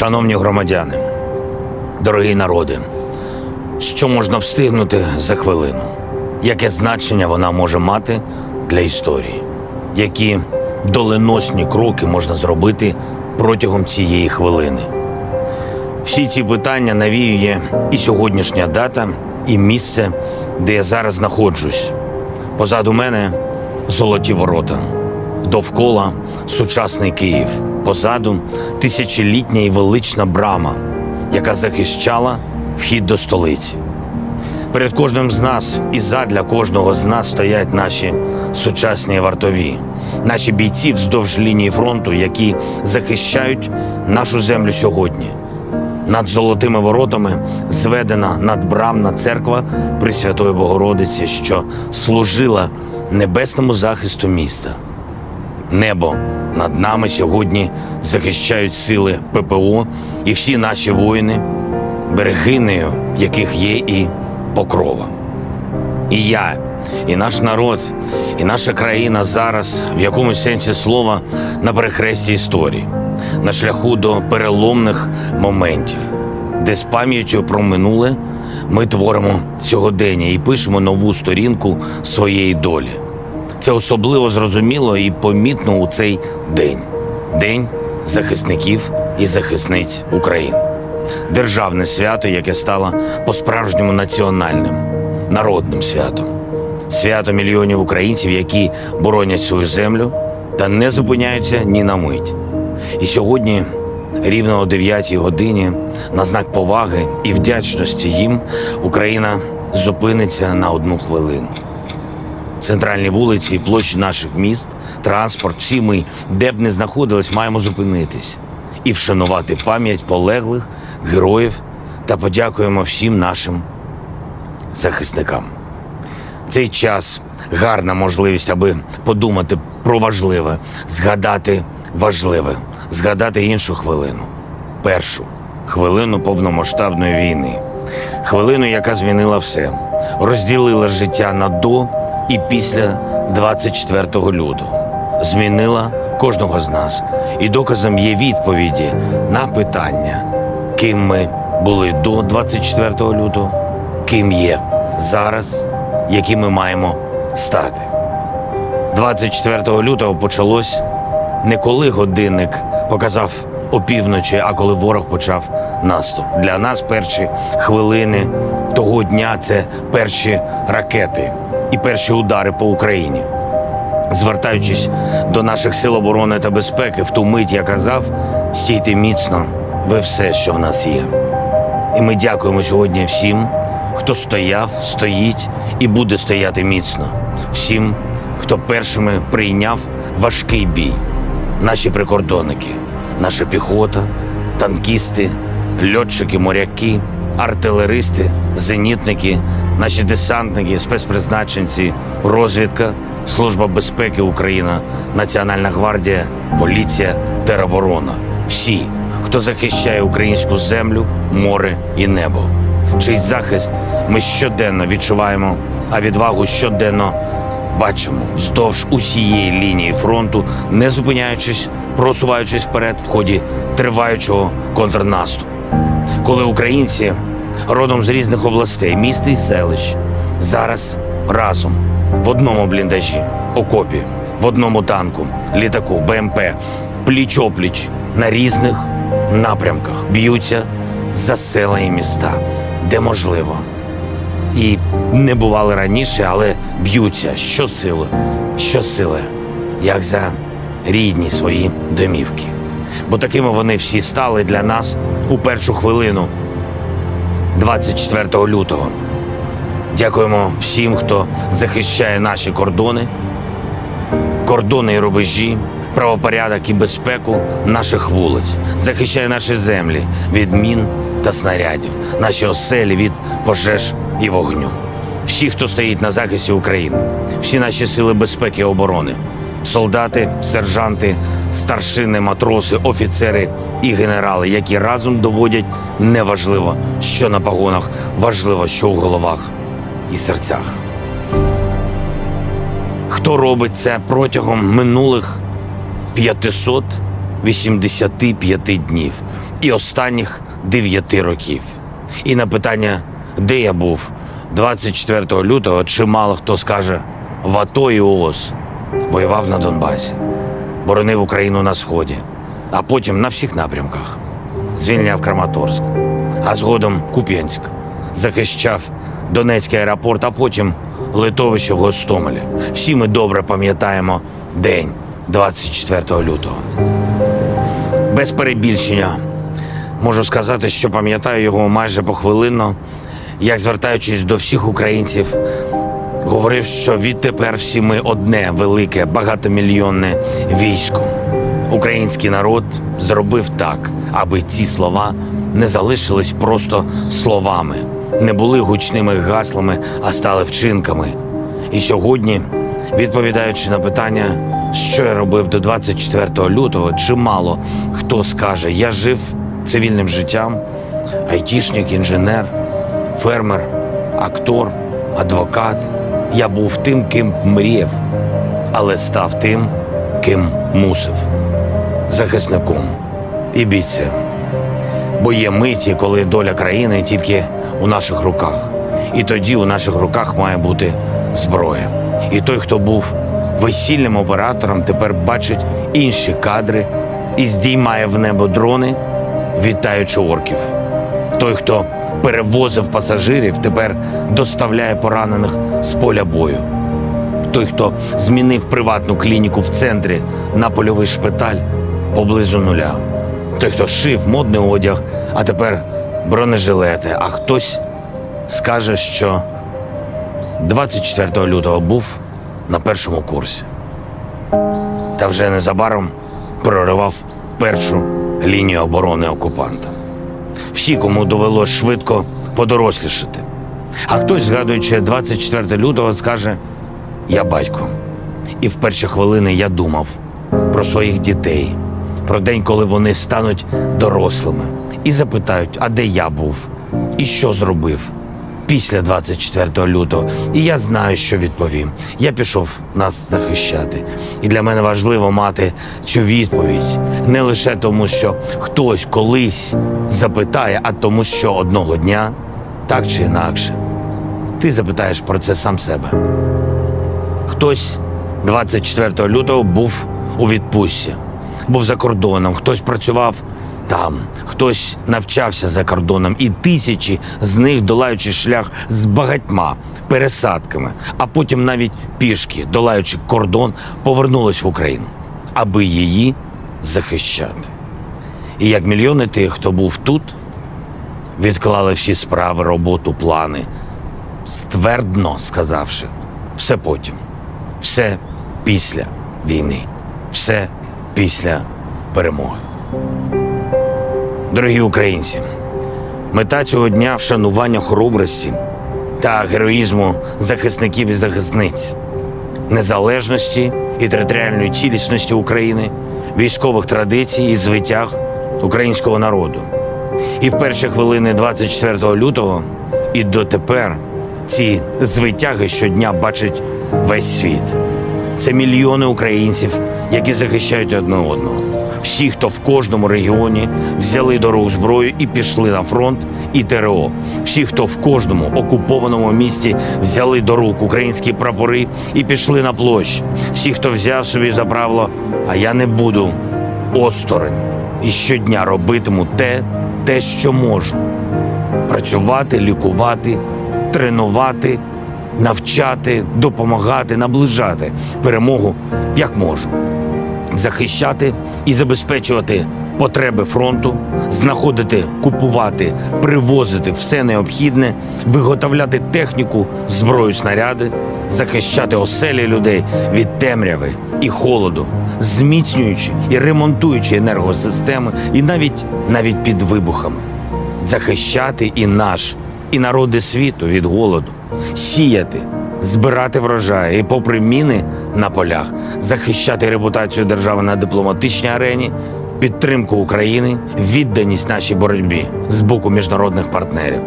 Шановні громадяни, дорогі народи, що можна встигнути за хвилину? Яке значення вона може мати для історії? Які доленосні кроки можна зробити протягом цієї хвилини? Всі ці питання навіює і сьогоднішня дата, і місце, де я зараз знаходжусь. Позаду мене золоті ворота, довкола сучасний Київ, позаду тисячолітня і велична брама, яка захищала вхід до столиці. Перед кожним з нас і задля кожного з нас стоять наші сучасні вартові, наші бійці вздовж лінії фронту, які захищають нашу землю сьогодні. Над золотими воротами зведена надбрамна церква Пресвятої Богородиці, що служила небесному захисту міста. Небо над нами сьогодні захищають сили ППО і всі наші воїни, берегинею яких є і покрова. І я, і наш народ, і наша країна зараз в якомусь сенсі слова на перехресті історії, на шляху до переломних моментів, де з пам'яттю про минуле ми творимо сьогодення і пишемо нову сторінку своєї долі. Це особливо зрозуміло і помітно у цей день День захисників і захисниць України. Державне свято, яке стало по-справжньому національним, народним святом. Свято мільйонів українців, які боронять свою землю та не зупиняються ні на мить. І сьогодні, рівно о 9 годині, на знак поваги і вдячності їм, Україна зупиниться на одну хвилину центральні вулиці і площі наших міст, транспорт, всі ми, де б не знаходились, маємо зупинитись і вшанувати пам'ять полеглих героїв та подякуємо всім нашим захисникам. Цей час гарна можливість, аби подумати про важливе, згадати важливе, згадати іншу хвилину. Першу хвилину повномасштабної війни, хвилину, яка змінила все, розділила життя на до і після 24 лютого. Змінила кожного з нас. І доказом є відповіді на питання, ким ми були до 24 лютого, ким є зараз, яким ми маємо стати. 24 лютого почалось не коли годинник показав опівночі, а коли ворог почав наступ. Для нас перші хвилини того дня це перші ракети і перші удари по Україні. Звертаючись до наших сил оборони та безпеки, в ту мить я казав: стійте міцно, ви все, що в нас є. І ми дякуємо сьогодні всім, хто стояв, стоїть і буде стояти міцно. Всім, хто першими прийняв важкий бій. Наші прикордонники, наша піхота, танкісти, льотчики, моряки, артилеристи, зенітники, наші десантники, спецпризначенці, розвідка, Служба безпеки Україна, Національна гвардія, поліція, тероборона. Всі, хто захищає українську землю, море і небо. Чий захист ми щоденно відчуваємо, а відвагу щоденно бачимо вздовж усієї лінії фронту, не зупиняючись, просуваючись вперед в ході триваючого контрнаступу. Коли українці родом з різних областей, міст і селищ, зараз разом в одному бліндажі, окопі, в одному танку, літаку, БМП, пліч-опліч на різних напрямках б'ються за села і міста, де можливо. І не бували раніше, але б'ються щосили, щосили, як за рідні свої домівки. Бо такими вони всі стали для нас у першу хвилину 24 лютого. Дякуємо всім, хто захищає наші кордони, кордони і рубежі, правопорядок і безпеку наших вулиць, захищає наші землі від мін та снарядів, наші оселі від пожеж і вогню. Всі, хто стоїть на захисті України, всі наші сили безпеки і оборони, солдати, сержанти, старшини, матроси, офіцери і генерали, які разом доводять неважливо, що на погонах, важливо, що у головах і серцях. Хто робить це протягом минулих 500 85 днів і останніх 9 років. І на питання, де я був 24 лютого, чимало хто скаже в АТО і ООС. Воював на Донбасі, боронив Україну на сході, а потім на всіх напрямках. Звільняв Краматорськ, а згодом Куп'янськ, захищав Донецький аеропорт, а потім литовище в Гостомелі. Всі ми добре пам'ятаємо день 24 лютого. Без перебільшення можу сказати, що пам'ятаю його майже похвилинно, як звертаючись до всіх українців, говорив, що відтепер всі ми одне велике багатомільйонне військо. Український народ зробив так, аби ці слова не залишились просто словами, не були гучними гаслами, а стали вчинками. І сьогодні, відповідаючи на питання, що я робив до 24 лютого, чимало хто скаже, я жив цивільним життям, айтішник, інженер, фермер, актор, адвокат. Я був тим, ким мріяв, але став тим, ким мусив захисником і бійцем. Бо є миті, коли доля країни тільки у наших руках. І тоді у наших руках має бути зброя. І той, хто був весільним оператором, тепер бачить інші кадри і здіймає в небо дрони, вітаючи орків. Той, хто перевозив пасажирів, тепер доставляє поранених з поля бою. Той, хто змінив приватну клініку в центрі на польовий шпиталь поблизу нуля. Той, хто шив модний одяг, а тепер бронежилети. А хтось скаже, що 24 лютого був на першому курсі. Та вже незабаром проривав першу лінію оборони окупанта. Всі, кому довелось швидко подорослішати. А хтось, згадуючи 24 лютого, скаже: Я батько. І в перші хвилини я думав про своїх дітей, про день, коли вони стануть дорослими, і запитають, а де я був, і що зробив після 24 лютого. І я знаю, що відповім. Я пішов нас захищати. І для мене важливо мати цю відповідь не лише тому, що хтось колись запитає, а тому, що одного дня, так чи інакше, ти запитаєш про це сам себе. Хтось 24 лютого був у відпустці, був за кордоном, хтось працював там, хтось навчався за кордоном, і тисячі з них, долаючи шлях з багатьма пересадками, а потім навіть пішки, долаючи кордон, повернулись в Україну, аби її захищати. І як мільйони тих, хто був тут, відклали всі справи, роботу, плани, ствердно сказавши, все потім, все після війни, все після перемоги. Дорогі українці, мета цього дня вшанування хоробрості та героїзму захисників і захисниць, незалежності і територіальної цілісності України, військових традицій і звитяг українського народу. І в перші хвилини 24 лютого і дотепер ці звитяги щодня бачить весь світ. Це мільйони українців, які захищають одне одного. Всі, хто в кожному регіоні взяли до рук зброю і пішли на фронт і ТРО. Всі, хто в кожному окупованому місті взяли до рук українські прапори і пішли на площ. Всі, хто взяв собі за правило, а я не буду осторонь. І щодня робитиму те, те, що можу працювати, лікувати, тренувати, навчати, допомагати, наближати перемогу як можу, захищати і забезпечувати потреби фронту, знаходити, купувати, привозити все необхідне, виготовляти техніку, зброю, снаряди, захищати оселі людей від темряви і холоду, зміцнюючи і ремонтуючи енергосистеми, і навіть навіть під вибухами. Захищати і наш, і народи світу від голоду, сіяти, збирати врожай і, попри міни на полях, захищати репутацію держави на дипломатичній арені, підтримку України, відданість нашій боротьбі з боку міжнародних партнерів.